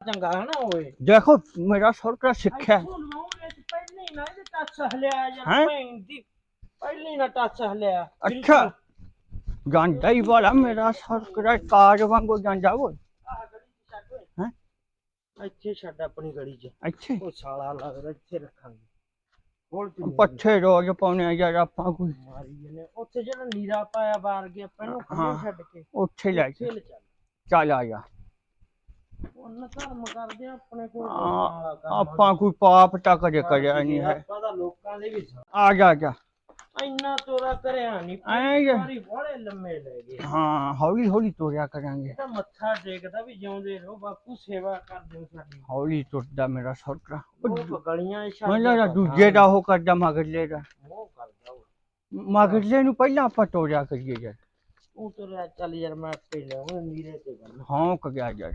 ਚੰਗਾ ਹੈ ਨਾ ਓਏ ਦੇਖੋ ਮੇਰਾ ਸਰਕਰਾ ਸਿੱਖਿਆ ਇੱਥੋਂ ਲਾਉਣੇ ਚ ਪਹਿਲੇ ਹੀ ਨਾ ਇਹਦੇ ਟੱਚ ਹਲਿਆ ਹੈਂ? ਯਾਰ ਭੈਣ ਦੀ ਪਹਿਲੇ ਹੀ ਨਾ ਟੱਚ ਹਲਿਆ ਅੱਛਾ ਜਾਂਦਾ ਹੀ ਵਾਲਾ ਮੇਰਾ ਸਰਕਰਾ ਕਾਜ ਵਾਂਗੂ ਜਾਂਦਾ ਉਹ ਆਹ ਗਲੀ ਚ ਛੱਡ ਓਏ ਹੈਂ? ਇੱਥੇ ਛੱਡ ਆਪਣੀ ਗਲੀ ਚ ਅੱਛੇ ਉਹ ਸਾਲਾ ਲੱਗਦਾ ਇੱਥੇ ਰੱਖਾਂਗੇ ਹੋਲ ਤੇ ਪੱਠੇ ਰੋਜ਼ ਪਾਉਣੇ ਆ ਯਾਰ ਆਪਾਂ ਕੋਈ ਮਾਰੀ ਜਨੇ ਉੱਥੇ ਜਿਹੜਾ ਨੀਰਾ ਪਾਇਆ ਬਾਹਰ ਗਿਆ ਪਹਿਲਾਂ ਹਾਂ। ਖੱਲੇ ਛੱਡ ਕੇ ਉੱਥੇ ਲੈ ਕੇ ਖੇਲ ਚੱਲ ਚੱਲ ਆ ਜਾ ਉਹਨਾਂ ਧਰਮ ਕਰਦੇ ਆ ਆਪਣੇ ਕੋਲ ਆ- ਲੋਕਾਂ ਵਾਲਾ ਕੰਮ ਆਪਾਂ ਕੋਈ ਪਾਪ ਤਾਂ ਕਦੇ ਕਰਿਆ ਨਹੀਂ ਹੈ। ਆਪਾਂ ਤਾਂ ਲੋਕਾਂ ਦੇ ਵੀ ਸਾ- ਆ ਜਾ ਆ ਜਾ। ਇੰਨਾ ਤੋਰਾ ਕਰਿਆ ਨਹੀਂ ਐਂ। ਸਾਰੀ ਬੜੇ ਲੰਮੇ ਲੈ ਗਏ। ਹਾਂ ਹੌਲੀ ਹੌਲੀ ਤੁਰਿਆ ਕਰਾਂਗੇ। ਇਹ ਤਾਂ ਮੱਥਾ ਟੇਕਦਾ ਵੀ ਜਿਉਂਦੇ ਰਹੋ ਬਾਪੂ ਸੇਵਾ ਕਰਦੇ ਹੋ ਸਾਡੀ। ਹੌਲੀ ਤੁਰਦਾ ਮੇਰਾ ਸਰਕਰਾ ਉਹ ਗਲੀਆਂ ਛੱਡ ਮੈਨੂੰ ਲੱਗਦਾ ਦੂਜੇ ਦਾ ਉਹ ਕਰਦਾ ਮਗਰਲੇ ਦਾ। ਉਹ ਕਰਦਾ ਉਹ। ਮਗਰਲੇ ਨੂੰ ਪਹਿਲਾਂ ਆਪਾਂ ਤੋੜਿਆ ਕਰੀਏ ਯਾਰ। ਤੂੰ ਤੁਰਿਆ ਚੱਲ ਯਾਰ ਮੈਂ ਆਪੇ ਲਿਆਉਂ ਨੀਰੇ ਤੇ ਗੱਲ। ਹੌਂਕ ਗਿਆ ਯਾਰ।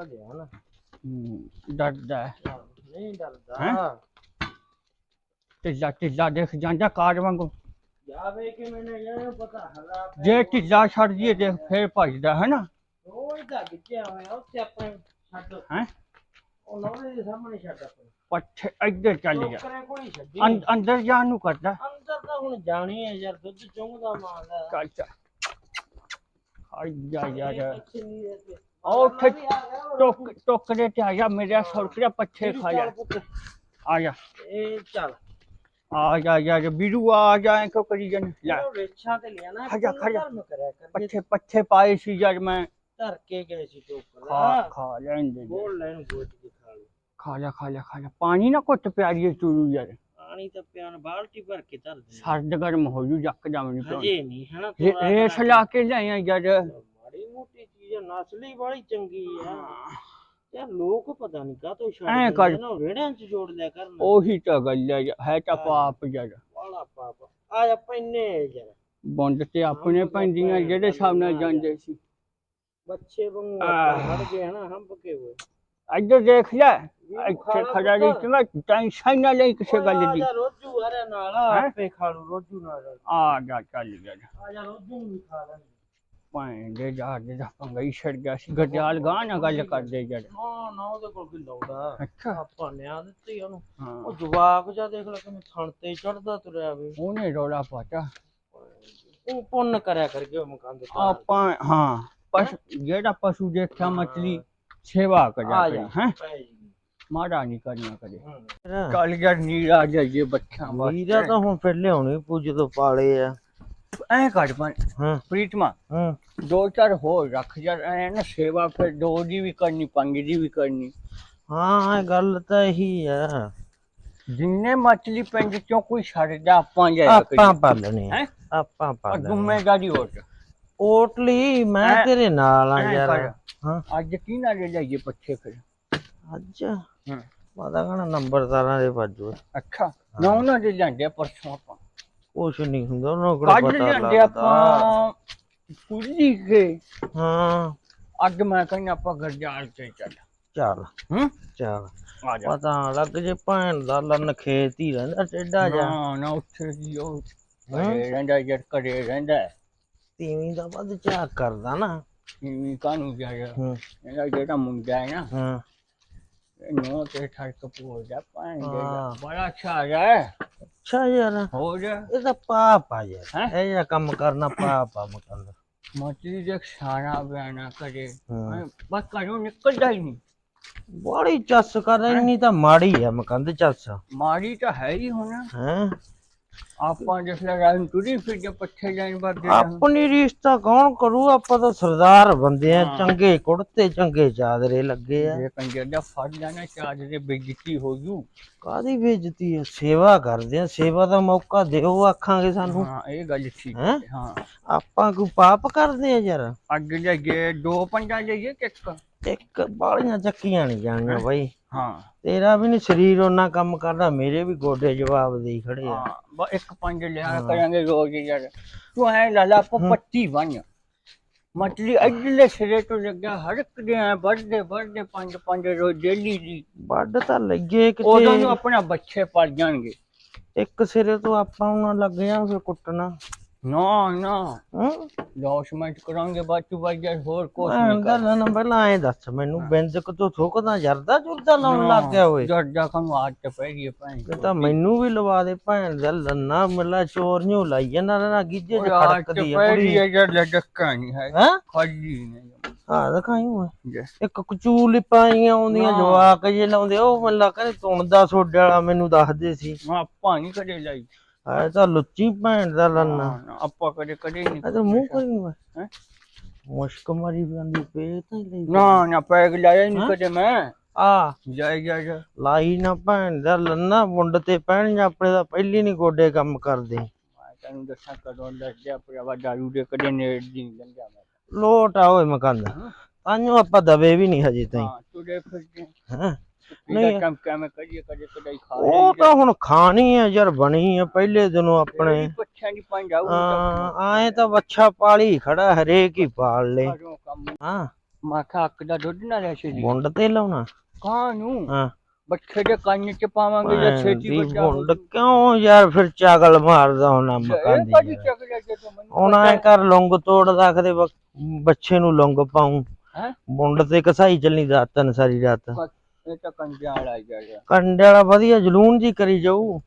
ਗਿਆ ਡਰਦਾ ਹੈ। ਚੱਲ, ਨਹੀਂ ਡਰਦਾ। ਹੈਂ? ਢਿੱਲਾ ਢਿੱਲਾ ਦੇਖ ਜਾਂਦਾ ਕਾਰ ਵਾਂਗੂ। ਜਾਵੇ ਕਿ ਮੈਨੇ ਇਹਨੂੰ ਪਤਾ ਹਲਾ ਪਿਆ। ਜੇ ਢਿੱਲਾ ਛੱਡ ਦਈਏ ਦੇਖ ਫੇਰ ਭੱਜਦਾ ਹੈ ਨਾ। ਰੋਜ਼ ਦਾ ਗਿੱਜਿਆ ਹੋਇਆ ਉੱਥੇ ਆਪਣੇ ਛੱਡ। ਹੈ? ਉਹ ਨੌਰੇ ਦੇ ਸਾਹਮਣੇ ਛੱਡ ਆਪਣੇ। ਪੱਠੇ ਇੱਧਰ ਚੱਲ ਗਿਆ। ਟੋਕਰੇ ਕੋਲ ਹੀ ਛੱਡੀ ਅੰ- ਅੰਦਰ ਜਾਣ ਨੂੰ ਕਰਦਾ। ਅੰਦਰ ਤਾਂ ਹੁਣ ਜਾਣੀ ਹੈ ਯਾਰ ਦੁੱਧ ਚੁੰਗਦਾ ਮਾਰਦਾ। ਚੱਲ ਚੱਲ। ਆਈ ਜਾ ਯਾਰ ਰਹਿੰਦੇ ਉਹ ਉੱਥੇ ਟੋਕ ਟੋਕਰੇ ਤੇ ਆ ਜਾ ਮੇਰੇ ਸਰਕਰਾ ਪੱਠੇ ਖਾ ਜਾ। ਆ ਜਾ। ਇਹ ਚੱਲ। ਆ ਜਾ ਯਾਰ ਵੀਰੂ ਆ ਜਾ ਐ ਕਰੀ ਜਨ? ਲੈ। ਰੇਛਾਂ ਤੇ ਲਿਆ ਨਾ ਖਾ ਜਾ, ਖਾ ਜਾ। ਜੇ ਪੱਠੇ ਪੱਠੇ ਪਾਏ ਸੀ ਯਾਰ ਮੈਂ। ਧਰ ਕੇ ਗਏ ਸੀ ਖਾ ਟੋਕਰਾ ਖਾ ਲੈਣ ਦੇ। ਬੋਲ ਲੈਣ ਗੋਚ ਕੇ ਖਾ ਲਓ ਖਾ ਜਾ ਖਾ ਜਾ ਖਾ ਜਾ। ਪਾਣੀ ਨਾ ਘੁੱਟ ਪਿਆਰੀਏ ਚੂਰੂ ਯਾਰ। ਪਾਣੀ ਤਾਂ ਪਿਆਣ ਬਾਲਟੀ ਭਰ ਕੇ ਧਰ ਦੇ। ਸਰਦ ਗਰਮ ਹੋ ਜੂ ਜੱਕ ਨਹੀਂ ਪਿਆ ਹਜੇ ਨਹੀਂ ਹਨਾ ਜਿਹਾ। ਲਾ ਕੇ ਲਿਆਇਆ ਯਾਰ। ਮਾੜੀ ਮੋਟੀ ਚੀਜ਼ ਆ, ਨਸਲੀ ਵਾਲੀ ਚੰਗੀ ਆ। ਯਾਰ ਲੋਕ ਪਤਾ ਨਹੀਂ ਕਾਹਤੋਂ ਛੱਡ ਐਂ ਦਿੰਦੇ ਕਰ। ਨਾ ਉਹ ਰੇੜਿਆਂ 'ਚ ਜੋੜ ਲਿਆ ਕਰਨ। ਉਹੀ ਤਾਂ ਗੱਲ ਹੈ ਯਾਰ, ਹੈ ਤਾਂ ਪਾਪ ਯਾਰ। ਵਾਲਾ ਪਾਪ ਆ। ਜਾ ਪੈਨੇ ਯਾਰ। ਬੰਦ ਤੇ ਆਪਣੇ ਪੈਂਦੀਆਂ ਜਿਹੜੇ ਹਿਸਾਬ ਨਾਲ ਜਾਂਦੇ ਸੀ। ਬੱਚੇ ਵਾਂਗੂ ਆਹ। ਹਟ ਗਏ ਹਨਾ ਹੰਬ ਕੇ ਹੋਏ। ਇੱਧਰ ਦੇਖ ਲੈ ਵੀਰੂ ਇੱਥੇ ਖਾਣਾ ਖੜਾ ਰਹੀ ਪੁੱਤ। ਤੇ ਟੈਨਸ਼ਨ ਨਾ ਲਈ ਕਿਸੇ ਓਏ ਗੱਲ ਆ ਦੀ। ਜਾ ਰੋਜੂ ਹਰੇ ਨਾਲ ਹੈਂ? ਆਪੇ ਖਾ ਲੂ ਰੋਜੂ ਨਾਲ। ਆ ਜਾ ਚੱਲ ਯਾਰ। ਆ ਜਾ ਰੋਜੂ ਨੂੰ ਵੀ ਖਾ ਲੈਂਦੇ। ਭਾਂ ਦੇ ਜਾ ਦੇ ਦਾ ਪੰਗਾ ਹੀ ਛੜ ਗਿਆ ਸੀ ਗਰਜਾਲ ਗਾਂ ਨਾਲ ਗੱਲ ਕਰਦੇ ਯਾਰ ਨਾ ਨਾ ਉਹਦੇ ਕੋਲ ਕੀ ਲਾਉਂਦਾ ਅੱਛਾ। ਆਪਾਂ ਨਿਆ ਦਿੱਤੀ ਉਹਨੂੰ। ਉਹ ਜਵਾਕ ਜਾ ਦੇਖ ਲੈ ਕਿਵੇਂ ਥਣ ਤੇ ਚੜਦਾ ਤੁਰਿਆ ਵੇ। ਉਹਨੇ ਰੋਲਾ ਪਾਤਾ। ਉਹ ਪੁੰਨ ਕਰਿਆ ਕਰਕੇ ਉਹ ਮਕਾਨ ਦੇ ਘਰ। ਆਪਾਂ ਹਾਂ ਪਸ਼ ਜਿਹੜਾ ਪਸ਼ੂ ਦੇਖਿਆ ਮਛਲੀ ਸੇਵਾ ਆ ਕਰਿਆ ਜਾ ਹੈ। ਮਾੜਾ ਨਹੀਂ ਕਰਨਾ ਕਦੇ। ਕੱਲ ਯਾਰ ਨੀਰਾ ਜਾਈਏ ਬੱਚਿਆਂ ਵੀਰਾ ਤਾਂ ਹੁਣ ਫਿਰ ਲਿਆਉਣੀ ਪੂ ਜਦੋਂ ਪਾਲੇ ਆ। ਐ ਕਰ ਪਾ ਹਾਂ। ਪ੍ਰੀਤਮਾ ਹਾਂ। ਦੋ ਚਾਰ ਹੋਰ ਰੱਖ ਯਾਰ ਐ ਨਾ ਸੇਵਾ ਫਿਰ ਦੋ ਦੀ ਵੀ ਕਰਨੀ ਪੰਜ ਦੀ ਵੀ ਕਰਨੀ। ਹਾਂ ਇਹ ਗੱਲ ਤਾਂ ਇਹੀ ਆ। ਜਿੰਨੇ ਮਛਲੀ ਪਿੰਡ ਚੋਂ ਕੋਈ ਛੱਡਦਾ ਆਪਾਂ ਜਾਇਆ ਆਪਾਂ ਪਾਲਣੇ ਹੈ? ਆਪਾਂ ਪਾਲਣੇ ਜ਼ਿੰਮੇਵਾਰੀ ਹੋ ਜਾ ਓਟਲੀ ਮੈਂ? ਤੇਰੇ ਨਾਲ ਆ ਯਾਰ। ਹਾਂ। ਅੱਜ ਕੀ ਨਾਲ ਜਾਈਏ ਪੱਛੇ ਫਿਰ? ਅੱਜ? ਹਾਂ। ਪਤਾ ਕਹਣਾ ਨੰਬਰਦਾਰਾਂ ਦੇ ਬਾਜੂ ਅੱਛਾ। ਨਾ ਉਹਨਾਂ ਦੇ ਜਾਂਦੇ ਪਰਸੋਂ ਆਪਾਂ। ਕੁਛ ਨਹੀਂ ਹੁੰਦਾ ਉਹਨਾਂ ਕੋਲ ਕੱਢ ਪਤਾ ਜਾਂਦੇ ਲੱਗਦਾ। ਆਪਾਂ ਕੁੱਲੀ ਕੇ। ਹਾਂ। ਅੱਜ ਮੈਂ ਕਹਿੰਦਾ ਆਪਾਂ ਗਰਜਾਲ ਤੇ ਚੱਲ। ਚੱਲ। ਹੂੰ? ਚੱਲ। ਆ ਜਾ। ਪਤਾ ਲੱਗ ਜੇ ਭੈਣ ਦਾ ਲੰਨ ਖੇਤ ਹੀ ਰਹਿੰਦਾ ਟੇਡਾ ਜਾ ਨਾ ਨਾ ਉੱਥੇ ਹੀ? ਉਹ ਰਹਿੰਦਾ ਯਾਰ ਕਰੇ ਰਹਿੰਦਾ। ਤੀਵੀਂ ਦਾ ਵੱਧ ਚਾਹ ਕਰਦਾ ਨਾ। ਇਵੇਂ ਕਾਨੂੰ ਹੂੰ। ਇਹਦਾ ਜਿਹੜਾ ਮੁੰਡਾ ਹੈ ਨਾ ਹਾਂ। ਨੋ ਤੇ ਠੜਕ ਪੂਜਾ ਪਾਣ ਹਾਂ। ਦੇ ਬੜਾ ਅੱਛਾ ਹੈ ਅੱਛਾ ਯਾਰ ਹੋ ਜਾ ਇਹ ਤਾਂ ਪਾਪ ਆ ਯਾਰ ਹੈਂ? ਇਹ ਕੰਮ ਕਰਨਾ ਪਾਪ ਆ ਮਤਲਬ ਮਤਲੀ ਦੇ ਖਾਣਾ ਬਿਆਨਾ ਕਰੇ ਹਾਂ। ਹੈਂ, ਬਸ ਘਰੋਂ ਨਿਕਲਦਾ ਹੀ ਨਹੀਂ ਬੜੀ ਚੱਸ ਕਰ ਇੰਨੀ ਤਾਂ ਮਾੜੀ ਆ ਮਕੰਦ ਚੱਸ ਮਾਰੀ ਤਾਂ ਹੈ ਹੀ ਹੁਣ ਹੈ ਆਪਾਂ ਜਿਸ ਲਗਾਂ ਟੁਰੀ ਫਿਰ ਜੇ ਪੱਠੇ ਜਾਣ ਬਾਅਦ ਦੇ ਆਪਣੀ ਰਿਸ਼ਤਾ ਕੌਣ ਕਰੂ? ਆਪਾਂ ਤਾਂ ਸਰਦਾਰ ਬੰਦੇ ਆ ਹਾਂ। ਚੰਗੇ ਕੁੜਤੇ ਚੰਗੇ ਚਾਦਰੇ ਲੱਗੇ ਆ। ਇਹ ਕੰਜਰ ਦਾ ਫੜ ਜਾਣਾ ਚਾਹ ਦੇ ਬੇਇੱਜ਼ਤੀ ਹੋ ਜੂ। ਕਾਦੀ ਬੇਇੱਜ਼ਤੀ ਆ? ਸੇਵਾ ਕਰਦੇ ਆ ਸੇਵਾ ਦਾ ਮੌਕਾ ਦਿਓ ਆਖਾਂਗੇ ਸਾਨੂੰ। ਹਾਂ ਇਹ ਗੱਲ ਠੀਕ ਹੈਂ? ਹੈ ਹਾਂ। ਆਪਾਂ ਕੋਈ ਪਾਪ ਕਰਦੇ ਆ ਯਾਰ ਅੱਗੇ ਜਾਈਏ ਦੋ ਪੰਜਾਂ ਜਾਈਏ ਕਿ ਇੱਕ ਬਾਲੀਆਂ ਚੱਕੀਆਂ ਨਹੀਂ ਜਾਣੀਆਂ ਬਾਈ। ਹਾਂ। ਤੇਰਾ ਵੀ ਨਹੀਂ ਸਰੀਰ ਉਹਨਾਂ ਕੰਮ ਕਰਦਾ ਮੇਰੇ ਵੀ ਗੋਡੇ ਜਵਾਬ ਦੇ ਖੜੇ ਆ। ਹਾਂ ਬਸ ਇੱਕ ਪੰਜ ਲਿਆ ਕਰਾਂਗੇ ਰੋਜ਼ ਯਾਰ। ਤੂੰ ਐ ਲਾਲਾ ਆਪਾਂ ਪੱਤੀ ਬਣ ਮਤਲੀ ਅਗਲੇ ਸਿਰੇ ਤੋਂ ਲੱਗਿਆ ਹਰ ਇੱਕ ਦੇ ਐ ਵੱਧਦੇ ਵੱਧਦੇ ਪੰਜ ਪੰਜ ਰੋਜ਼ ਡੇਲੀ ਦੀ। ਵੱਡ ਤਾਂ ਲੱਗੇ ਉਦੋਂ ਨੂੰ ਕਿਤੇ ਆਪਣਾ ਬੱਚੇ ਪਲ ਜਾਣਗੇ। ਇੱਕ ਸਿਰੇ ਤੋਂ ਆਪਾਂ ਉਹਨਾਂ ਲੱਗ ਜਾਂ ਫਿਰ ਕੁੱਟਣਾ। ਨਾ ਨਾ ਹਾਂ ਲੌਸਮੈਂਟ ਕਰਾਂਗੇ ਬਾਅਦ ਚ ਬਾਈ ਯਾਰ ਹੋਰ ਕੁਛ ਮੈਂ ਨਹੀਂ ਗੱਲ ਨਾ ਪਹਿਲਾਂ ਐ ਦੱਸ ਮੈਨੂੰ ਬਿੰਦਕ ਤੋਂ ਥੁੱਕਦਾ ਜਰਦਾ ਜੁਰਦਾ ਲਾਉਣ ਲੱਗ ਗਿਆ ਓਏ। ਜੱਜਾ ਖਾਨੂੰ ਆਜ ਤੇ ਪੈ ਗਈ ਭੈਣ ਇਹ ਤਾਂ ਮੈਨੂੰ ਵੀ ਲਵਾ ਦੇ ਭੈਣ ਦਾ ਲੰਨਾ ਮਿਲਾ ਚੋਰ ਨੂੰ ਲਾਈ ਜਾਂਦਾ ਨਾ ਗਿੱਜੇ ਚ ਖੜਕਦੀ ਆ ਕੁੜੀ। ਲੱਡਕਾ ਨਹੀਂ ਹੈ ਹਾਂ? ਨਹੀਂ ਦਿਖਾਈ ਇੱਕ ਕਚੂਲ ਪਾਈਆਂ ਆਉਂਦੀਆਂ ਨਾ। ਜਵਾਕ ਜੇ ਲਾਉਂਦੇ ਉਹ ਮੱਲਾ ਕਹਿੰਦੇ ਤੁਣਦਾ ਸੋਡੇ ਵਾਲਾ ਮੈਨੂੰ ਦੱਸਦੇ ਸੀ। ਆਪਾਂ ਨਹੀਂ ਕਦੇ ਲਾਈ। ਆ ਤਾਂ ਲੁੱਚੀ ਭੈਣ ਦਾ ਲੰਨਾ। ਆਪਾਂ ਕਦੇ ਕਦੇ ਨਹੀਂ ਤਾਂ ਮੂੰਹ ਕਰੀ ਓਏ ਹੈਂ? ਮੁਸ਼ਕ ਮਾਰੀ ਜਾਂਦੀ ਪੇ ਤਾਂ ਲਈ। ਨਾ ਨਾ ਪੈਗ ਲਾਇਆ ਨਹੀਂ ਕਦੇ ਮੈਂ। ਆ। ਜਾਇ ਜਾ ਜਾ। ਲਾਈ ਨਾ ਭੈਣ ਦਾ ਲੰਨਾ ਮੁੰਡ ਤੇ ਪੈਣ ਆਪਣੇ ਦਾ ਪਹਿਲੀ ਨਹੀਂ ਗੋਡੇ ਕੰਮ ਕਰਦੇ। ਤੈਨੂੰ ਦੱਸਾਂ ਕਦੋਂ ਦੱਸ ਜਾ ਭਰਾਵਾ ਦਾਰੂ ਦੇ ਕਦੇ ਨੇੜ ਦੀ ਨਹੀਂ ਲੰਘਿਆ ਮੈਂ। ਲੋਟ ਆ ਓਏ ਮਕਾਨ ਦਾ ਤਾਂਿਓ ਆਪਾਂ ਦਵੇ ਵੀ ਨਹੀਂ ਹਜੇ ਤਾਈਂ। ਹਾਂ ਤੂੰ ਦੇ ਫਿਰ ਹਾਂ? ਨਹੀਂ ਨਹੀਂ। ਕੰਮ ਕਿਵੇਂ ਕਰੀਏ ਕਦੇ ਕਦੇ ਖਾ ਉਹ ਤਾਂ ਹੁਣ ਖਾਣੀ ਆ ਯਾਰ ਬਣੀ ਆ ਪਹਿਲੇ ਦਿਨੋਂ ਆਪਣੇ। ਪੰਜ ਆਉ ਹਾਂ ਆਏ ਤਾਂ ਬੱਚਾ ਪਾਲੀ ਖੜਾ ਹਰੇਕ ਹੀ ਪਾਲ ਲੇ। ਹਾਂ। ਮੈਂ ਕਿਹਾ ਅੱਕ ਦਾ ਦੁੱਧ ਨਾ ਲੈ ਸੀ ਮੁੰਡ ਤੇ ਲਾਉਣਾ। ਕਾਂ ਨੂੰ ਹਾਂ। ਬੱਚੇ ਦੇ ਕੰਨ ਚ ਪਾਵਾਂਗੇ ਜਾਂ ਛੇਤੀ ਬੱਚਾ ਹੋ ਮੁੰਡ ਕਿਉਂ ਯਾਰ ਫਿਰ ਚਾਗਲ ਮਾਰਦਾ ਹੋਣਾ ਇਹ ਦੀ। ਹੁਣ ਐ ਕਰ ਲੌਂਗ ਤੋੜ ਰੱਖਦੇ ਬੱਚੇ ਨੂੰ ਲੌਂਗ ਪਾਉਂ। ਹੈ? ਮੁੰਡ ਤੇ ਕਸਾਈ ਚੱਲਣੀ ਰਾਤਨ ਸਾਰੀ ਰਾਤ। ਇਹ ਤਾਂ ਕੰਜਾਂ ਵਾਲਾ ਜਾ ਰਿਹਾ ਕੰਡੇ ਵਾਲਾ ਵਧੀਆ ਜਲੂਨ ਜੀ ਕਰੀ ਜਾਊ।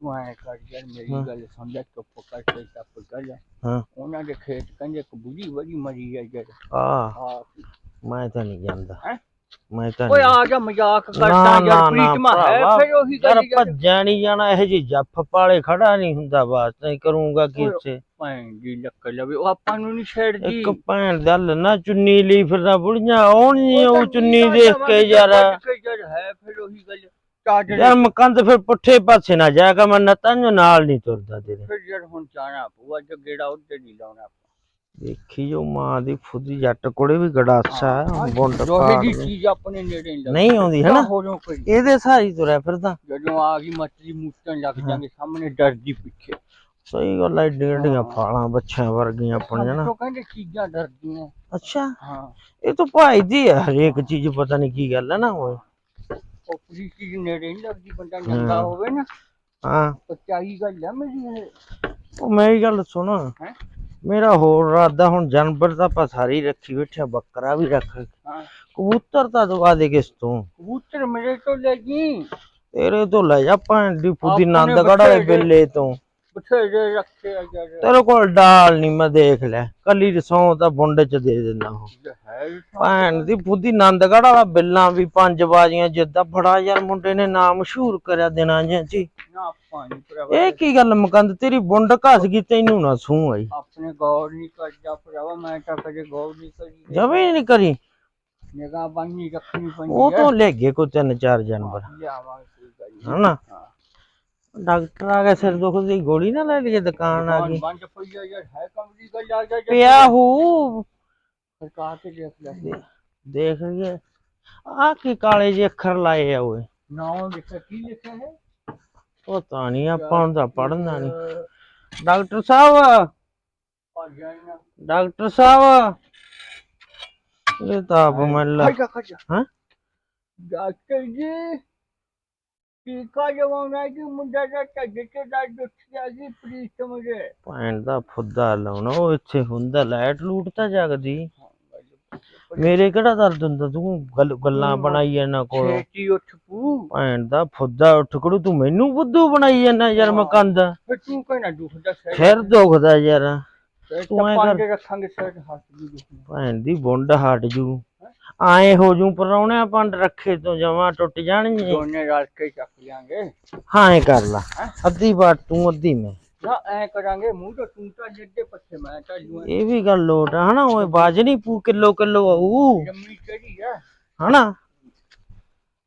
ਤੂੰ ਐ ਕਰ ਯਾਰ ਮੇਰੀ। ਗੱਲ ਸਮਝ ਚੁੱਪ ਕਰ ਕੇ ਟੱਪ ਕਰ ਹਾਂ। ਉਹਨਾਂ ਦੇ ਖੇਤ ਕੰਜੇ ਇੱਕ ਬੁੜੀ ਮਰੀ ਹੈ ਯਾਰ। ਆ ਹਾਂ ਮੈਂ ਤਾਂ ਨਹੀਂ ਜਾਂਦਾ। ਹੈਂ? ਮੈਂ ਤਾਂ ਓਏ ਆ ਜਾ ਮਜ਼ਾਕ ਕਰਦਾ ਯਾਰ ਪ੍ਰੀਤਮਾ ਹੈ ਫਿਰ ਉਹੀ ਗੱਲ ਯਾਰ ਭੱਜਿਆ ਨਹੀਂ ਜਾਣਾ ਇਹ ਜੀ ਜੱਫ ਪਾਲੇ ਖੜਾ ਨਹੀਂ ਹੁੰਦਾ ਬਾਤ ਨਹੀਂ ਕਰੂੰਗਾ ਕਿ ਇੱਥੇ ਭੈਣ ਦੀ ਲੱਕ ਲਵੇ ਉਹ ਆਪਾਂ ਨੂੰ ਨਹੀਂ ਛੇੜਦੀ। ਇੱਕ ਭੈਣ ਦਾ ਲੰਨਾ ਚੁੰਨੀ ਲਈ ਫਿਰਦਾ ਬੁੜੀਆਂ ਆਉਣ ਨਹੀਂ ਉਹ ਚੁੰਨੀ ਦੇਖ ਕੇ ਯਾਰ। ਹੈ ਫਿਰ ਉਹੀ ਗੱਲ। ਯਾਰ ਮਕੰਦ ਫਿਰ ਪੁੱਠੇ ਪਾਸੇ ਨਾ ਜਾਏਗਾ ਮੈਂ ਨਤਾਂ ਨਾਲ ਨਹੀਂ ਤੁਰਦਾ ਤੇਰੇ। ਫਿਰ ਯਾਰ ਹੁਣ ਜਾਣਾ ਪਊ ਅੱਜ ਗੇੜਾ ਉੱਤੇ ਨਹੀਂ ਲਾਉਣਾ ਦੇਖੀ ਜੋ ਮਾਂ ਦੀ ਫੁੱਦੀ ਜੱਟ ਕੋਲੇ ਵੀ ਗੜਾਸਾ ਬੁੰਡ ਰੋਹੇ ਦੀ ਪਾੜ ਚੀਜ਼ ਆਪਣੇ ਨੇੜੇ ਨਹੀਂ ਨਹੀਂ ਆਉਂਦੀ ਹੈ ਨਾ ਹੋਰੋਂ ਕੋਈ। ਇਹਦੇ ਸਾਰੀ ਤੁਰਿਆ ਫਿਰਦਾ। ਜਦੋਂ ਆ ਗਈ ਮੱਛਲੀ ਮੂਟਣ ਲੱਗ ਜਾਂਗੇ ਸਾਹਮਣੇ ਡਰਦੀ ਪਿੱਛੇ। ਸਹੀ ਗੱਲ ਏਡੀਆਂ ਏਡੀਆਂ ਫਾਲਾਂ ਬੱਚਿਆਂ ਵਰਗੀਆਂ ਆਪਣੀਆਂ ਨਾ। ਤੋਂ ਕਹਿੰਦੇ ਚੀਜ਼ਾਂ ਡਰਦੀਆਂ। ਅੱਛਾ। ਹਾਂ। ਇਹ ਤਾਂ ਭਾਈ ਦੀ ਹੈ ਹਰੇਕ ਚੀਜ਼ ਪਤਾ ਨਹੀਂ ਕੀ ਗੱਲ ਹੈ ਨਾ ਓਏ। ਉਹ ਪੂਰੀ ਚੀਜ਼ ਨੇੜੇ ਨਹੀਂ ਲੱਗਦੀ ਬੰਦਾ ਨੰਗਾ ਹੋਵੇ ਨਾ। ਹਾਂ। ਸੱਚਾਈ ਗੱਲ ਆ ਮੇਰੀ ਇਹ। ਉਹ ਮੇਰੀ ਗੱਲ ਸੁਣ। ਹੈ? ਮੇਰਾ ਹੋਰ ਇਰਾਦਾ ਹੁਣ ਜਾਨਵਰ ਤਾਂ ਆਪਾਂ ਸਾਰੀ ਰੱਖੀ ਬੈਠੇ ਆ, ਬੱਕਰਾ ਵੀ ਰੱਖ ਹਾਂ। ਕਬੂਤਰ ਤਾਂ ਦਵਾ ਦੇ ਕਿਸ ਤੋਂ? ਕਬੂਤਰ ਮੇਰੇ ਤੋਂ ਲੈ ਜੀ। ਤੇਰੇ ਤੋਂ ਲੈ ਜਾ ਭੈਣ ਦੀ ਫੁੱਦੀ ਨੰਦਗੜ੍ਹ ਵਾਲੇ ਬੇਲੇ ਤੋਂ। ਬਥੇਰੇ ਰੱਖੇ ਆ ਯਾਰ। ਤੇਰੇ ਕੋਲ ਡਾਲ ਨਹੀਂ ਮੈਂ ਦੇਖ ਲੈ। ਕੱਲੀ ਰਸੋਂ ਤਾਂ ਬੁੰਡ ਚ ਦੇ ਦਿੰਦਾ ਉਹ। ਭੈਣ ਦੀ ਫੁੱਦੀ ਨੰਦਗੜ੍ਹ ਵਾਲਾ ਬਿੱਲਾਂ ਵੀ ਪੰਜ ਬਾਜੀਆਂ ਜਿੱਦਾਂ ਬੜਾ ਯਾਰ ਮੁੰਡੇ ਨੇ ਨਾਮ ਮਸ਼ਹੂਰ ਕਰਿਆ ਜਿਹਾ ਜੀ ਇਹ ਕੀ ਗੱਲ ਮਕੰਦ ਤੇਰੀ ਬੁੰਡ ਘਸ ਗਈ ਤੈਨੂੰ ਨਾ ਸੂਹ ਆਈ। ਆਪਣੇ ਗੌਰ ਨਹੀਂ ਕਰਦਾ ਭਰਾਵਾ ਮੈਂ ਤਾਂ ਕਦੇ ਗੌਰ ਨਹੀਂ ਕਰੀ। ਜਮੇ ਨਹੀਂ ਕਰੀ। ਨਿਗਾਹ ਬੰਨੀ ਰੱਖਣੀ ਪੈਂਦੀ ਉਹ ਤੋਂ ਲੈ ਗਏ ਕੋ ਤਿੰਨ ਚਾਰ ਜਾਨਵਰ। ਹਨਾ? ਡਾਕਟਰ ਆ ਗਿਆ ਸਿਰ ਦੁਖ ਦੀ ਗੋਲੀ ਨਾ ਲੈ ਲਈਏ ਦੁਕਾਨ ਆ ਗਈ। ਬੰਦ ਯਾਰ ਹੈ ਜਾ ਪਿਆ ਹੂ। ਸਰਕਾਰ ਤੇ ਦੇਖ ਲੈ ਦੇਖ ਲਈਏ। ਆ ਕੀ ਕਾਲੇ ਜਿਹੇ ਅੱਖਰ ਲਾਏ ਆ ਓਏ। ਨਾਮ ਲਿਖਿਆ ਕੀ ਲਿਖਿਆ ਹੈ? ਪਤਾ ਨਹੀਂ ਆਪਾਂ ਨੂੰ ਤਾਂ ਪੜਨਾ ਨਹੀਂ। ਡਾਕਟਰ ਸਾਹਿਬ। ਡਾਕਟਰ ਸਾਹਿਬ। ਇਹ ਤਾਂ ਆਪ ਮੱਲਾ ਹਾਂ? ਡਾਕਟਰ ਜੀ। ਟੀਕਾ ਲਵਾਉਣਾ ਕਿ ਮੁੰਡਾ ਦਾ ਢੱਡ ਤੇ ਦਾ ਦੁੱਖ ਗਿਆ ਸੀ ਪ੍ਰੀਤ ਸਮਝੇ ਭੈਣ ਦਾ ਫੁੱਦਾ ਲਾਉਣਾ ਉਹ ਇੱਥੇ ਹੁੰਦਾ ਲਾਈਟ ਲੂਟ ਤਾਂ ਜਗਦੀ। ਮੇਰੇ ਕਿਹੜਾ ਦਰਦ ਹੁੰਦਾ ਤੂੰ ਗੱਲ- ਬਣਾਈ ਇਹਨਾਂ ਕੋਲ। ਛੇਤੀ ਉੱਠ ਪੂ। ਭੈਣ ਦਾ ਫੁੱਦਾ ਉੱਠ ਕੜੂ ਤੂੰ ਮੈਨੂੰ ਬੁੱਧੂ ਬਣਾਈ ਜਾਂਦਾ ਯਾਰ ਮਕੰਦ। ਫਿਰ ਤੂੰ ਕਹਿਣਾ ਦੁੱਖ ਦਾ ਸਿਰ। ਸਿਰ ਦੁਖਦਾ ਯਾਰ। ਤੂੰ ਐਂ ਕਰ। ਰੱਖਾਂਗੇ ਸਿਰ ਹੱਥ ਭੈਣ ਦੀ ਬੁੰਡ ਹਟ ਜੂ। ਆਏ ਹੋ ਜੂ ਪਰੌਣਿਆਂ ਪੰਡ ਰੱਖੇ ਤੋਂ ਜਮਾ ਟੁੱਟ ਜਾਣਗੇ ਦੋਨੇ ਰਲ ਕੇ ਚੱਕ ਲਿਆਂਗੇ। ਹਾਂ ਐ ਕਰ ਲਾ। ਅੱਧੀ ਬਾਤ ਤੂੰ ਅੱਧੀ ਮੈਂ। ਨਾ ਐ ਕਰਾਂਗੇ ਮੂੰਹ ਤੋਂ ਤੂੰ ਤਾਂ ਜਿੱਦੇ ਪੱਛੇ ਮੈਂ ਤਾਂ ਜੂਆਂ ਇਹ ਵੀ ਗੱਲ ਲੋਟ ਆ ਹਨਾ? ਓਏ ਬਾਜ ਨਹੀਂ ਪੂ ਕਿਲੋ ਕਿਲੋ ਆਊ। ਜੰਮੀ ਚੜੀ ਆ? ਹਨਾ?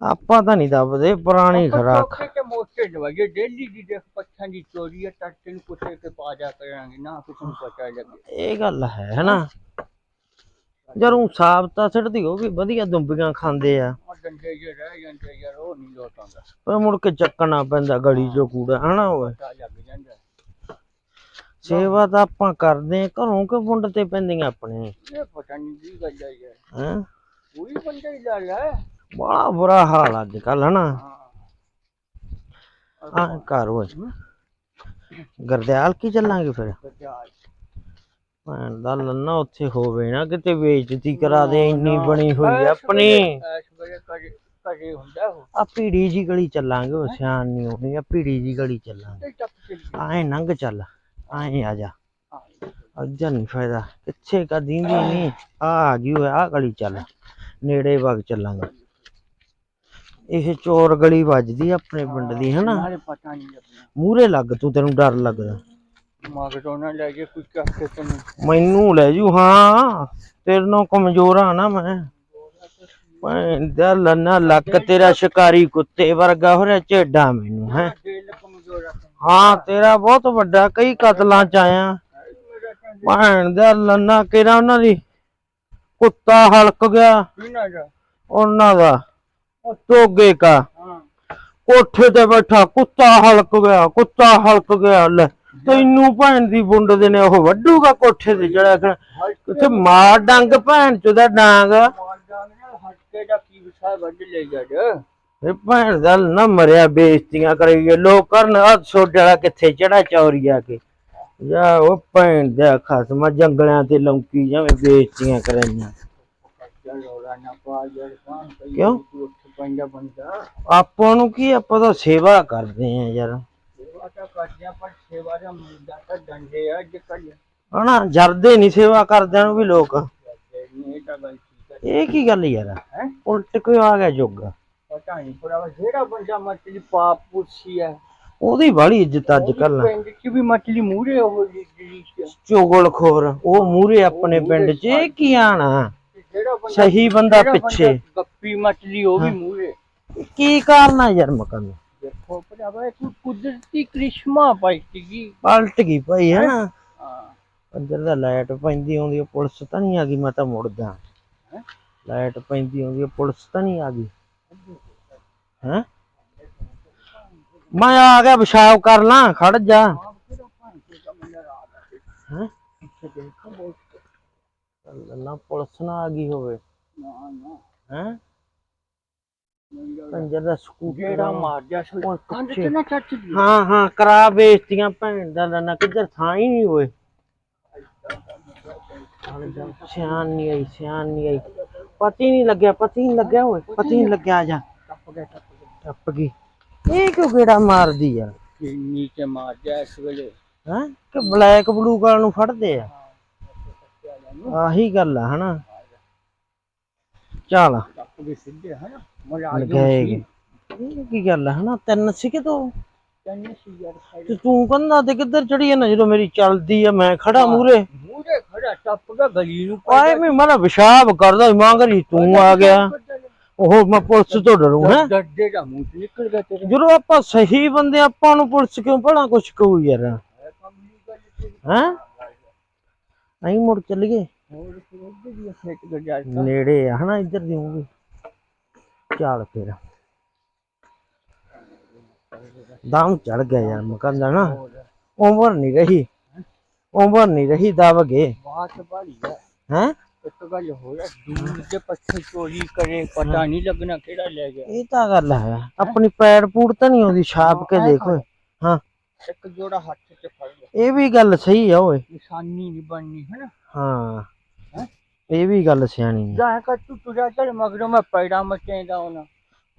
ਆਪਾਂ ਤਾਂ ਨਹੀਂ ਦੱਬਦੇ ਪੁਰਾਣੀ ਖਰਾਕ। ਤੇ ਮੋਟੇ ਦਵਾਈਏ ਡੇਲੀ ਦੀ ਦੇਖ ਪੱਛਾਂ ਦੀ ਚੋਰੀ ਹੈ ਤਾਂ ਤੈਨੂੰ ਕੁੱਤੇ ਕੇ ਪਾ ਜਾ ਕਰਾਂਗੇ ਨਾ ਕਿਸੇ ਨੂੰ ਪਤਾ ਲੱਗੇ ਇਹ ਗੱਲ ਹੈ ਹਨਾ? ਜਦੋਂ ਸਾਫ਼ ਤਾਂ ਉਹ ਵੀ ਵਧੀਆ ਦੁੰਬੀਆਂ ਖਾਂਦੇ ਆ। ਉਹ ਡੰਡੇ ਜੇ ਰਹਿ ਜਾਂਦੇ ਯਾਰ ਉਹ ਨਹੀਂ ਲੋਟਾਂਦਾ ਪਰ ਮੁੜ ਕੇ ਚੱਕਣਾ ਪੈਂਦਾ ਗਲੀ ਚੋਂ ਕੂੜਾ ਹਨਾ ਓਏ? ਪਤਾ ਲੱਗ ਜਾਂਦਾ। ਸੇਵਾ ਤਾਂ ਆਪਾਂ ਕਰਦੇ ਆ ਘਰੋਂ ਕਿ ਵੁੰਡ ਤੇ ਪੈਂਦੀਆਂ ਆਪਣੇ? ਇਹ ਪਤਾ ਨਹੀਂ ਕੀ ਗੱਲ ਹੈ ਯਾਰ। ਹੈਂ? ਕੋਈ ਬੰਦਾ ਹੀ ਲੈ ਲੈ। ਬੜਾ ਬੁਰਾ ਹਾਲ ਅੱਜ ਕੱਲ ਹਨਾ? ਹਾਂ। ਘਰ ਓਏ। ਗਰਦਿਆਲ ਕੀ ਚੱਲਾਂਗੇ ਫਿਰ? ਬਜਾਜ ਭੈਣ ਦਾ ਲੰਨਾ ਉੱਥੇ ਹੋਵੇ ਨਾ ਕਿਤੇ ਬੇਇੱਜ਼ਤੀ ਕਰਾ ਦੇ ਇੰਨੀ ਬਣੀ ਹੋਈ ਆ ਆਪਣੀ। ਆ ਪੀੜੀ ਜੀ ਗਲੀ ਚੱਲਾਂਗੇ ਉਹ ਸਿਆਣ ਨਹੀਂ ਹੋਣੀ ਆ ਪੀੜੀ ਜੀ ਗਲੀ ਚੱਲਾਂਗੇ। ਆਏ ਨੰਗ ਚੱਲ ਆਏ ਆ ਜਾ। ਅੱਜਾ ਨਹੀਂ ਫਾਇਦਾ ਪਿੱਛੇ ਕਾ ਦੀਂਦੀ ਨਹੀਂ ਆ ਆ ਗਈ ਓਏ ਆ ਗਲੀ ਚੱਲ ਨੇੜੇ ਵਗ ਚੱਲਾਂਗੇ। ਇਹ ਚੋਰ ਗਲੀ ਵੱਜਦੀ ਆਪਣੇ ਪਿੰਡ ਦੀ ਹਨਾ? ਮੂਰੇ ਲੱਗ ਤੂੰ ਤੈਨੂੰ ਡਰ ਲੱਗਦਾ। ਮਗਰੋਂ ਲੈ ਜੇ ਤੈਨੂੰ ਮੈਨੂੰ ਲੈ ਜੂ ਹਾਂ। ਤੇਰੇ ਨਾਲ ਕਮਜ਼ੋਰ ਆ ਨਾ ਮੈਂ। ਭੈਣ ਦਾ ਲੰਨਾ ਲੱਕ ਤੇਰਾ ਸ਼ਿਕਾਰੀ ਕੁੱਤੇ ਵਰਗਾ ਹੋ ਰਿਹਾ ਝੇਡਾ ਮੈਨੂੰ ਹੈ। ਦਿਲ ਕਮਜ਼ੋਰ ਆ। ਹਾਂ ਤੇਰਾ ਬਹੁਤ ਵੱਡਾ ਕਈ ਕਤਲਾਂ ਚ ਆਇਆ। ਭੈਣ ਦਾ ਲੰਨਾ ਕਿਹੜਾ ਉਹਨਾਂ ਦੀ? ਕੁੱਤਾ ਹਲਕ ਗਿਆ। ਉਹਨਾਂ ਦਾ ਤੋਗੇ ਕਾ। ਕੋਠੇ ਤੇ ਬੈਠਾ ਕੁੱਤਾ ਹਲਕ ਗਿਆ ਕੁੱਤਾ ਹਲਕ ਗਿਆ ਲੈ। ਤੈਨੂੰ ਭੈਣ ਦੀ ਬੁੰਡ ਦੇ ਨੇ ਉਹ ਵੱਡੂਗਾ ਕੋਠੇ ਤੇ ਚੜਿਆ ਕਰ ਕਿੱਥੇ ਮਾਰ ਡੰਗ ਭੈਣ ਡਾਂਗ। ਹਟਕੇ ਦਾ ਕੀ ਵਿਸ਼ਾ ਵੱਢ ਲੈ ਜੜ ਇਹ ਭੈਣ ਦਾ ਨਾ ਮਰਿਆ ਬੇਇੱਜ਼ਤੀਆਂ ਕਰੀਏ ਲੋਕ ਕਰਨ ਆ ਵਾਲਾ ਕਿੱਥੇ ਚੜਾ ਚੌਰੀਆ ਕੇ? ਯਾ ਉਹ ਭੈਣ ਦਾ ਖਸਮਾ ਜੰਗਲਾਂ ਤੇ ਲੌਂਕੀ ਜਾਵੇਂ ਬੇਇੱਜ਼ਤੀਆਂ ਕਰਾਈਆਂ ਕਿਉਂ? ਆਪਾਂ ਨੂੰ ਕੀ ਆਪਾਂ ਤਾਂ ਸੇਵਾ ਕਰਦੇ ਆ ਯਾਰ। ਤਾਂ ਕਰਦੇ ਆ ਪਰ ਸੇਵਾ ਦਾ ਮੁੱਦਾ ਤਾਂ ਡੰਡੇ ਆ ਅੱਜ ਕੱਲ ਹਨਾ ਜਰਦੇ ਨਹੀਂ ਸੇਵਾ ਕਰਦਿਆਂ ਨੂੰ ਵੀ ਲੋਕ। ਇਹ ਤਾਂ ਗੱਲ ਠੀਕ ਹੈ ਇਹ ਕੀ ਗੱਲ ਯਾਰ? ਹੈ? ਉਲਟ ਕਿਉਂ ਆ ਗਿਆ ਜੁਗ? ਪਤਾ ਨਹੀਂ ਪਰ ਜਿਹੜਾ ਬੰਦਾ ਮੱਛਲੀ ਪਾਪ ਪੁੱਛੀ ਹੈ ਉਹਦੀ ਬੜੀ ਇੱਜ਼ਤ ਅੱਜ ਕੱਲ ਪਿੰਡ 'ਚ ਵੀ ਮੂਰੇ ਉਹ ਮੂਰੇ ਆਪਣੇ ਪਿੰਡ 'ਚ ਇਹ ਕੀ ਆਣਾ? ਜਿਹੜਾ ਸਹੀ ਬੰਦਾ ਜਿਹੜਾ ਪਿੱਛੇ। ਗੱਪੀ ਮੱਛਲੀ ਉਹ ਵੀ ਮੂਰੇ ਕੀ ਕਾਰਨ ਆ ਯਾਰ ਮਕਨ ਦੇਖੋ ਭਰਾਵਾ ਇਹ ਕੋਈ ਕੁਦਰਤੀ ਕ੍ਰਿਸ਼ਮਾ ਪਾਈ ਸੀਗੀ। ਪਲਟ ਗਈ ਭਾਈ ਹੈ ਨਾ? ਹਾਂ। ਅੰਦਰ ਦਾ ਲਾਈਟ ਪੈਂਦੀ ਆਉਂਦੀ ਪੁਲਿਸ ਤਾਂ ਨਹੀਂ ਆ ਗਈ ਮੈਂ ਤਾਂ ਮੁੜਦਾ। ਹੈਂ? ਲਾਈਟ ਪੈਂਦੀ ਆਉਂਦੀ ਪੁਲਿਸ ਤਾਂ ਨਹੀਂ ਆ ਗਈ। ਹੈ? ਮੈਂ ਆ ਗਿਆ ਪਿਸ਼ਾਬ ਕਰ ਲਾਂ ਖੜ ਜਾ। ਹੈ? ਨਾ ਪੁਲਿਸ ਨਾ ਆ ਗਈ ਹੋਵੇ। ਨਾ ਨਾ। ਹੈ? ਕੰਜਰ ਦਾ ਸਕੂਟਰ ਜਿਹੜਾ ਮਾਰ ਜਾ ਸੋ ਕੰਧ। ਤੇ ਨਾ ਚੱਚ ਦੀ ਹਾਂ ਹਾਂ ਕਰਾ ਬੇਇੱਜ਼ਤੀਆਂ ਭੈਣ ਦਾ ਨਾ ਕਿੱਧਰ ਥਾਂ ਹੀ ਨਹੀਂ ਹੋਏ ਸਿਆਣ ਨਹੀਂ ਆਈ ਸਿਆਣ ਨਹੀਂ ਆਈ। ਪਤੀ ਨਹੀਂ ਲੱਗਿਆ ਪਤੀ ਨਹੀਂ ਲੱਗਿਆ ਓਏ ਪਤੀ ਨਹੀਂ ਲੱਗਿਆ ਆ ਜਾ। ਟੱਪ ਗਿਆ ਟੱਪ ਗਿਆ। ਟੱਪ ਗਈ। ਇਹ ਕਿਉਂ ਗੇੜਾ ਮਾਰਦੀ ਆ? ਕਿ ਨੀਚੇ ਮਾਰ ਜਾ ਇਸ ਵੇਲੇ। ਹੈ? ਕਿ ਬਲੈਕ ਬਲੂ ਕਾਲ ਨੂੰ ਫੜਦੇ ਆ? ਆਹੀ ਗੱਲ ਆ ਹਨਾ? ਚੱਲ। ਟੱਪ ਗਏ ਸਿੱਧੇ ਹੈ ਮਜ਼ਾ ਗਏ ਇਹ ਕੀ ਗੱਲ ਆ ਹਨਾ ਤਿੰਨ ਸੀਗੇ ਤੋ ਤੈਨੂੰ ਸੀ ਯਾਰ ਸਾਈਡ ਤੇ ਤੂੰ ਕੰਧਾਂ ਤੇ ਕਿੱਧਰ ਚੜੀ ਆ ਨਾ ਜਦੋਂ ਮੇਰੀ ਚੱਲਦੀ ਆ ਮੈਂ ਖੜਾ ਮੂਰੇ ਮੂਰੇ ਖੜਾ ਟੱਪ ਗਿਆ ਗਲੀ ਨੂੰ ਆਏ ਮੈਂ ਮਾਰਾ ਪਿਸ਼ਾਬ ਕਰਦਾ ਮੰਗਰੀ ਤੂੰ ਆ ਗਿਆ ਉਹ ਮੈਂ ਪੁਲਿਸ ਤੋਂ ਡਰੂ ਹੈ ਡੱਡੇ ਦਾ ਮੂੰਹ ਚ ਨਿਕਲ ਗਿਆ ਤੇਰੇ ਜਦੋਂ ਆਪਾਂ ਸਹੀ ਬੰਦੇ ਆਪਾਂ ਨੂੰ ਪੁਲਿਸ ਕਿਉਂ ਭਲਾ ਕੁਛ ਕਹੂ ਯਾਰ ਹੈ ਨਹੀਂ ਮੁੜ ਚੱਲੀਏ ਹੋਰ ਫਿਰ ਉੱਧਰ ਦੀ ਫੇਟ ਗਿਆ ਨੇੜੇ ਆ ਹਨਾ ਇੱਧਰ ਦੀ ਹੋਊਗੀ ਚੱਲ ਫਿਰ ਦਮ ਚੜ ਗਿਆ ਯਾਰ ਮਕੰਦਾ ਨਾ ਉਮਰ ਨਹੀਂ ਰਹੀ ਉਮਰ ਨਹੀਂ ਰਹੀ ਦਬ ਗਏ ਬਾਤ ਬਾੜੀ ਹੈ ਹੈ ਇੱਕ ਗੱਲ ਹੋਇਆ ਦੂਰ ਦੇ ਪੱਛੇ ਚੋਰੀ ਕਰੇ ਪਤਾ ਨਹੀਂ ਲੱਗਣਾ ਕਿਹੜਾ ਲੈ ਗਿਆ ਇਹ ਤਾਂ ਗੱਲ ਹੈ ਆਪਣੀ ਪੈੜ ਪੂੜ ਤਾਂ ਨਹੀਂ ਆਉਂਦੀ ਛਾਪ ਕੇ ਦੇਖੋ ਹਾਂ ਇੱਕ ਜੋੜਾ ਹੱਥ 'ਚ ਫੜ ਲਿਆ ਇਹ ਵੀ ਗੱਲ ਸਹੀ ਆ ਓਏ ਨਿਸ਼ਾਨੀ ਨਹੀਂ ਬਣਨੀ ਹੈ ਨਾ ਹਾਂ ਹੈਂ? ਇਹ ਵੀ ਗੱਲ ਸਿਆਣੀ ਆ। ਜਾਂ ਕਰ ਤੂੰ ਤੁਰਿਆ ਚੱਲ ਮਗਰੋਂ ਮੈਂ ਪੈੜਾ ਮਚੇਂਦਾ ਉਹਨਾਂ।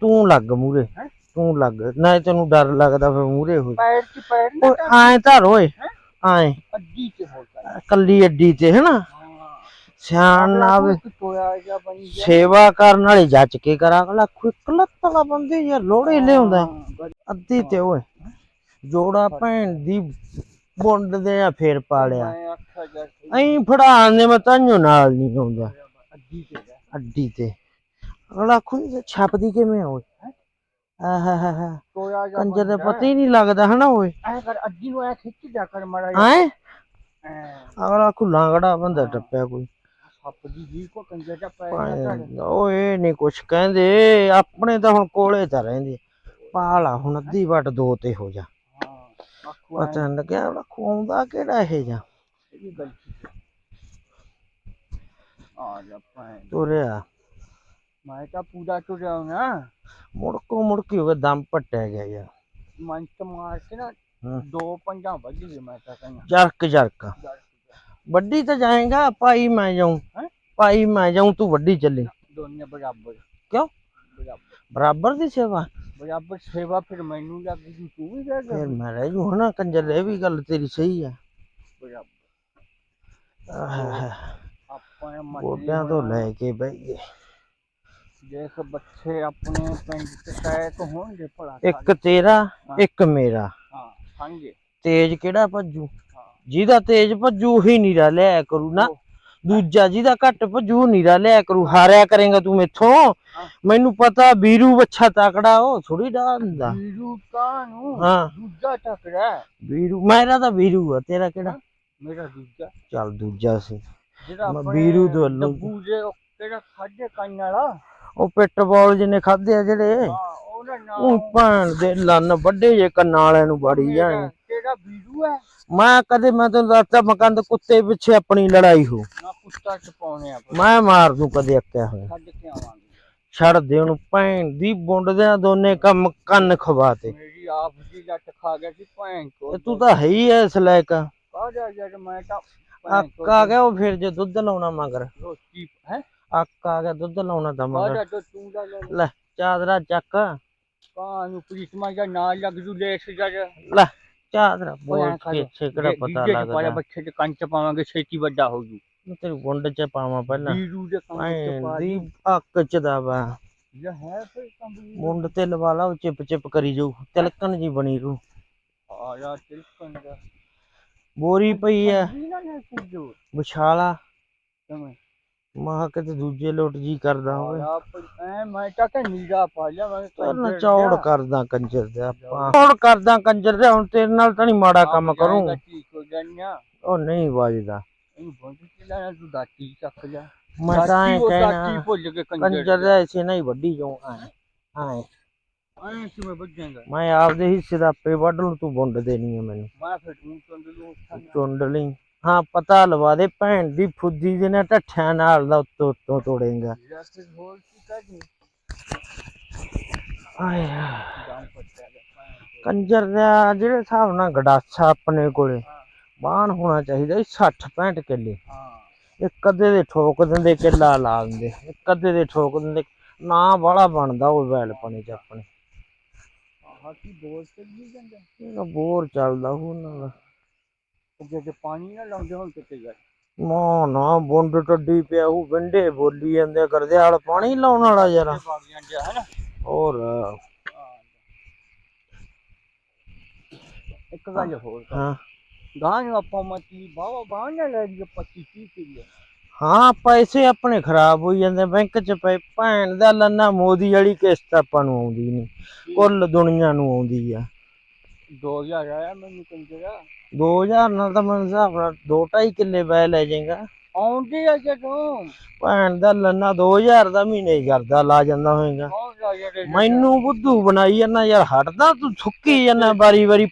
ਤੂੰ ਲੱਗ ਮੂਰੇ ਹੈਂ? ਤੂੰ ਲੱਗ। ਨਾ ਤੈਨੂੰ ਡਰ ਲੱਗਦਾ ਫਿਰ ਮੂਰੇ ਹੋ ਪੈਰ 'ਚ ਪੈਰ ਨਾ ਓਏ ਐਂ ਧਰ ਓਏ ਐਂ ਅੱਡੀ 'ਚ ਹੋ ਗਿਆ ਕੱਲੀ ਅੱਡੀ ਤੇ ਹਨਾ? ਹਾਂ। ਸਿਆਣ ਨਾ ਜਾਂ ਬਣੀ ਗਿਆ। ਸੇਵਾ ਕਰਨ ਵਾਲੇ ਜੱਜ ਕੇ ਕਰਾ। ਅਗਲਾ ਇੱਕ ਲੱਤ ਵਾਲਾ ਬੰਦੇ ਯਾਰ ਲੋੜੇ ਲਿਆਉਂਦਾ। ਹਾਂ, ਅੱਧੀ ਤੇ ਓਏ ਜੋੜਾ ਭੈਣ ਦੀ ਬੁੰਡ ਦੇ ਆ ਫੇਰ ਪਾਲਿਆ। ਮੈਂ ਆਖਿਆ ਐਂ ਫੜਾਣ ਦੇ ਮੈਂ ਤਾਂਿਓ ਨਾਲ ਨਹੀਂ ਆਉਂਦਾ। ਅੱਡੀ 'ਚ ਜਾ ਅੱਡੀ ਤੇ। ਅਗਲਾ ਖੁਦ ਛਾਪਦੀ ਕਿਵੇਂ ਆ ਓਏ? ਆਹਾਹਾ ਟੋਇਆ ਜਾਂ ਕੰਜਰ ਦੇ ਪਤਾ ਹੀ ਨਹੀਂ ਲੱਗਦਾ ਹਨਾ ਓਏ? ਐ ਕਰ ਅੱਡੀ ਨੂੰ ਐ ਖਿੱਚ ਜਾ ਕਰ ਮੜਾ ਐ। ਅਗਲਾ ਖੁੱਲਾਂਗੜਾ ਬੰਦਾ ਟੱਪਿਆ ਕੋਈ। ਸੱਪ ਦੀ ਜੀ ਕੋ ਕੰਜਰ ਦਾ ਪੈਰ ਨਾ ਧਰ ਭਾਵੇਂ ਓਏ ਨਹੀਂ ਕੁਛ ਕਹਿੰਦੇ। ਆਪਣੇ ਤਾਂ ਹੁਣ ਕੋਲੇ ਤਾਂ ਰਹਿੰਦੇ। ਪਾਲਾ ਹੁਣ ਅੱਧੀ ਵਟ ਦੋ ਤੇ ਹੋ ਜਾ। ਹਾਂ ਪਤਾ ਨੀ ਲੱਗਿਆ ਉਹਦਾ ਖੂੰਦਾ ਕਿਹੜਾ ਇਹ ਜਾ। ਆ ਜਾ ਭੈਣ। ਤੁਰਿਆ। ਮੈਂ ਤਾਂ ਪੂਰਾ ਤੁਰਿਆ ਨਾ ਮੁੜਕੋ ਮੁੜਕੀ ਹੋ ਗਿਆ ਦਮ ਪੱਟਿਆ ਗਿਆ ਯਾਰ। ਮੰਚ ਮਾਰ ਕੇ ਨਾ। ਦੋ ਪੰਜਾਂ ਵੱਜ ਗਏ ਮੈਂ ਤਾਂ ਕਹਿੰਦਾ। Jerk jerk. ਵੱਡੀ ਤਾਂ ਜਾਏਗਾ ਪਾਈ ਮੈਂ ਜਾਉਂ? ਪਾਈ ਮੈਂ ਜਾਉਂ ਤੂੰ ਵੱਡੀ ਚੱਲੀ। ਦੋਨੇ ਬਰਾਬਰ। ਕਿਉਂ? ਬਰਾਬਰ ਦੀ ਸੇਵਾ। ਬਰਾਬਰ ਸੇਵਾ ਫਿਰ ਮੈਨੂੰ ਲੱਗ ਗਈ ਤੂੰ ਵੀ ਗਿਆ ਫਿਰ ਮੈਂ ਰਹਿ ਜੂ ਹਨਾ ਕੰਜਰ ਇਹ ਵੀ ਗੱਲ ਤੇਰੀ ਸਹੀ ਆ। ਆਹ, ਆਪਾਂ ਮਤਲਬ ਗੋਡਿਆਂ ਤੋਂ ਲੈ ਕੇ ਬਹਿ ਗਏ। ਦੇਖ ਬੱਚੇ ਆਪਣੇ ਪਿੰਡ ਚ ਕਾਇਕ ਹੋਣਗੇ ਭਲਾ ਇੱਕ ਤੇਰਾ ਇੱਕ ਮੇਰਾ। ਹਾਂ ਹਾਂਜੀ ਤੇਜ ਕਿਹੜਾ ਭੱਜੂ? ਹਾਂ। ਜਿਹਦਾ ਤੇਜ ਭੱਜੂ ਹੀ ਨੀਰਾ ਲਿਆ ਕਰੂ। ਨਾ ਦੂਜਾ ਜਿਹਦਾ ਘੱਟ ਭੱਜੂ ਨੀਰਾ ਲਿਆ ਕਰੂ ਹਾਰਿਆ ਕਰੇਗਾ ਤੂੰ ਮੇਥੋਂ। ਮੈਨੂੰ ਪਤਾ ਵੀਰੂ ਬੱਚਾ ਤਕੜਾ ਉਹ ਥੋੜੀ ਡਾਲ ਹੁੰਦਾ ਵੀਰੂ ਕਾਨੂੰ ਹਾਂ। ਦੂਜਾ ਹੈ। ਵੀਰੂ ਮੇਰਾ ਤਾਂ ਵੀਰੂ ਆ ਤੇਰਾ ਕਿਹੜਾ? ਮੇਰਾ ਦੂਜਾ। ਚੱਲ ਦੂਜਾ ਸੀ। ਜਿਹੜਾ ਵੀਰੂ ਤੋਂ ਵੱਲੋਂ- ਡੱਬੂ ਦੇ ਉਹ ਕਿਹੜਾ ਖਾਦੇ ਕੰਨ ਵਾਲਾ? ਉਹ ਪਿੱਟਬਾਲ ਜਿਹਨੇ ਖਾਦੇ ਆ ਜਿਹੜੇ ਉਹ ਭੈਣ ਦੇ ਲੰਨ ਵੱਡੇ ਜੇ ਕੰਨਾਂ ਵਾਲਿਆਂ ਨੂੰ ਬਾੜੀ ਜਾਣ। ਕਿਹੜਾ ਵੀਰੂ ਹੈ? ਮੈਂ ਕਦੇ ਮੈਂ ਤੈਨੂੰ ਦੱਸਦਾ ਮਕੰਦ ਕੁੱਤੇ ਪਿੱਛੇ ਆਪਣੀ ਲੜਾਈ ਹੋ। ਨਾ ਕੁੱਤਾ ਟਪਾਉਣੇ ਆ ਮੈਂ ਮਾਰ ਦੂੰ ਕਦੇ ਅੱਕਿਆ ਹੋਇਆ। ਛੱਡ ਕੇ ਆਵਾਂਗੇ। ਛੱਡ ਦੇ ਉਹਨੂੰ ਭੈਣ ਦੀ ਬੁੰਡ ਦੇ ਦੋਨੇ ਕੰਮ ਕੰਨ ਖਵਾਤੇ ਮੇਰੀ ਆਪ ਦੀ ਲੱਟ ਖਾ ਗਿਆ ਸੀ ਭੈਣ ਤੇ ਕੋ ਤੂੰ ਤਾਂ ਹੈ ਹੀ ਐ ਸਲੈਕ। ਜਾ ਮੈਂ ਤਾਂ ਅੱਕ ਆ ਗਿਆ ਉਹ ਫਿਰ ਜੇ ਦੁੱਧ ਲਾਉਣਾ ਮਗਰ। ਰੋਟੀ ਹੈ? ਅੱਕ ਆ ਗਿਆ ਦੁੱਧ ਲਾਉਣਾ ਤਾਂ ਮਗਰ। ਦਾ ਲੈ। ਚਾਦਰਾ ਚੱਕ। ਕਾਂ ਨੂੰ ਪ੍ਰੀਤਮਾ ਜਾਂ ਨਾਲ ਲੱਗ ਜੂ ਲੈਸ ਜਾ ਲੈ ਚਾਦਰਾ ਬੋਲ ਪਿੱਛੇ ਕਿਹੜਾ ਪਤਾ ਪਾਇਆ ਲੱਗਦਾ। ਬੱਚੇ ਦੇ ਕੰਨ ਚ ਪਾਵਾਂਗੇ ਛੇਤੀ ਵੱਡਾ ਹੋ ਜੂ। ਮੈਂ ਤੇਰੀ ਗੁੰਡ ਚ ਪਾਵਾਂ ਪਹਿਲਾਂ। ਵੀਰੂ ਦੇ ਕੰਨ ਚ ਭੈਣ ਪਾ ਦੀ ਅੱਕ ਚ ਦਾ ਵਾ। ਇਹ ਹੈ ਫਿਰ ਕੰਬਲੀ ਮੁੰਡ ਤੇ ਲਵਾ ਲਾ ਉਹ ਚਿਪ ਚਿਪ ਕਰੀ ਜਾਊ। ਤਿਲਕਣ ਜੀ ਬਣੀ ਰੂ। ਆ ਜਾ ਤਿਲਕਣ ਦਾ ਬੋਰੀ ਪਈ ਐ। ਵਿਛਾਲਾ। ਮਹਾ ਕਿਤੇ ਦੂਜੇ ਲੋਟ ਜੀ ਕਰਦਾ ਹੋਵੇ। ਐ ਮੈਂ ਤਾਂ ਕਿ ਨੀਰਾ ਪਾ ਲਿਆ ਮੈਂ ਤਰਨ ਚੌੜ ਕਰਦਾ ਕੰਜਰ ਦੇ ਆਪਾਂ। ਚੌੜ। ਕਰਦਾ ਕੰਜਰ ਦੇ ਹੁਣ ਤੇਰੇ ਨਾਲ ਤਾਂ ਨਹੀਂ ਮਾੜਾ ਕੰਮ ਕਰੂੰ। ਹੋ ਉਹ ਨਹੀਂ ਵੱਜਦਾ। ਤੂੰ ਮੈਂ ਤਾਂ ਐ ਕਹਿਣਾ ਕੰਜਰ ਦੇ। ਐਸੇ ਨਹੀਂ ਵੱਡੀ ਜਾਉ ਐ ਐ। ਐ ਮੈਂ ਆਪਦੇ ਹਿੱਸੇ ਦਾ ਆਪੇ ਵੱਢ ਲੂੰ ਤੂੰ ਵੰਡ ਦੇਣੀ ਆ ਮੈਨੂੰ। ਮੈਂ ਫਿਰ ਤੂੰ ਚੁੰਡ ਲਈ। ਹਾਂ ਪਤਾ ਲਵਾ ਦੇ ਭੈਣ ਦੀ ਫੁੱਦੀ ਦੇ ਨੇ ਢੱਠਿਆਂ ਨਾਲ ਦਾ ਉੱਤੋਂ ਉੱਤੋਂ ਤੋੜੇਗਾ। ਜਾਂ ਫਿਰ ਹੋਰ ਕੀ ਕਰਨੀ ਗਿਆ ਕੰਜਰ ਦਾ ਜਿਹੜੇ ਹਿਸਾਬ ਨਾਲ ਗਡਾਸਾ ਆਪਣੇ ਕੋਲੇ ਹਾਂ। ਬਾਣ ਹੋਣਾ ਚਾਹੀਦਾ 60 65 ਕਿੱਲੇ। ਹਾਂ। ਇੱਕ ਅੱਧੇ ਦੇ ਠੋਕ ਦਿੰਦੇ ਕਿੱਲਾ ਲਾ ਦਿੰਦੇ। ਇੱਕ ਅੱਧੇ ਦੇ ਠੋਕ ਦਿੰਦੇ ਨਾ ਬਾਹਲਾ ਬਣਦਾ ਉਹ ਵੈਲ ਪਾਣੀ ਚ ਆਪਣੇ। ਆਹ ਕੀ ਬੋਲ ਚੱਲੀ ਜਾਂਦਾ? ਇਹਦਾ ਬੋਰ ਚੱਲਦਾ ਦਾ ਜੇ ਪਾਣੀ ਨਾ ਲਾਉਂਦੇ ਹੁਣ ਕਿੱਥੇ ਜਾ ਨਾ ਨਾ ਬੁੰਡ ਟੱਡੀ ਪਿਆ ਉਹ ਵਿੰਡੇ ਬੋਲੀ ਜਾਂਦੇ ਕਰਦੇ ਆਲ ਪਾਣੀ ਲਾਉਣ ਵਾਲਾ ਯਾਰ। ਬਾਗੀਆਂ ਜਿਹਾ ਹੈ ਨਾ ਹੋਰ। ਇੱਕ ਗੱਲ ਹੋਰ ਹਾਂ। ਗਾਂ ਨੂੰ ਆਪਾਂ ਮੱਤੀ ਬਾਵਾ ਬਾਹ ਨਾ ਲੈ ਲਈ 25 30 ਕਿਲੋ। ਹਾਂ ਪੈਸੇ ਆਪਣੇ ਖਰਾਬ ਹੋਈ ਜਾਂਦੇ ਬੈਂਕ ਚ ਪਏ ਭੈਣ ਦਾ ਲੰਨਾ ਮੋਦੀ ਵਾਲੀ ਕਿਸ਼ਤ ਆਪਾਂ ਨੂੰ ਆਉਂਦੀ ਨਹੀਂ ਕੁੱਲ ਦੁਨੀਆ ਨੂੰ ਆਉਂਦੀ ਆ। 2000 ਆਇਆ ਮੈਨੂੰ ਕੰਜਰਾ 2000 ਨਾਲ ਤਾਂ ਮੈਨੂੰ ਹਿਸਾਬ ਨਾਲ 2.5 ਕਿੱਲੇ ਬੈ ਲੈ ਜਾਏਗਾ। ਆਉਂਦੇ ਆ ਜਦੋਂ ਭੈਣ ਦਾ ਲੰਨਾ 2000 ਦਾ ਮਹੀਨੇ ਹੀ ਕਰਦਾ ਲਾ ਜਾਂਦਾ ਹੋਏਗਾ। ਮੈਨੂੰ ਬੁੱਧੂ ਬਣਾਈ ਜਾਂਦਾ ਯਾਰ ਹਟਦਾ ਤੂੰ ਸੁੱਕੀ ਜਾਂਦਾ ਵਾਰੀ ਵਾਰੀ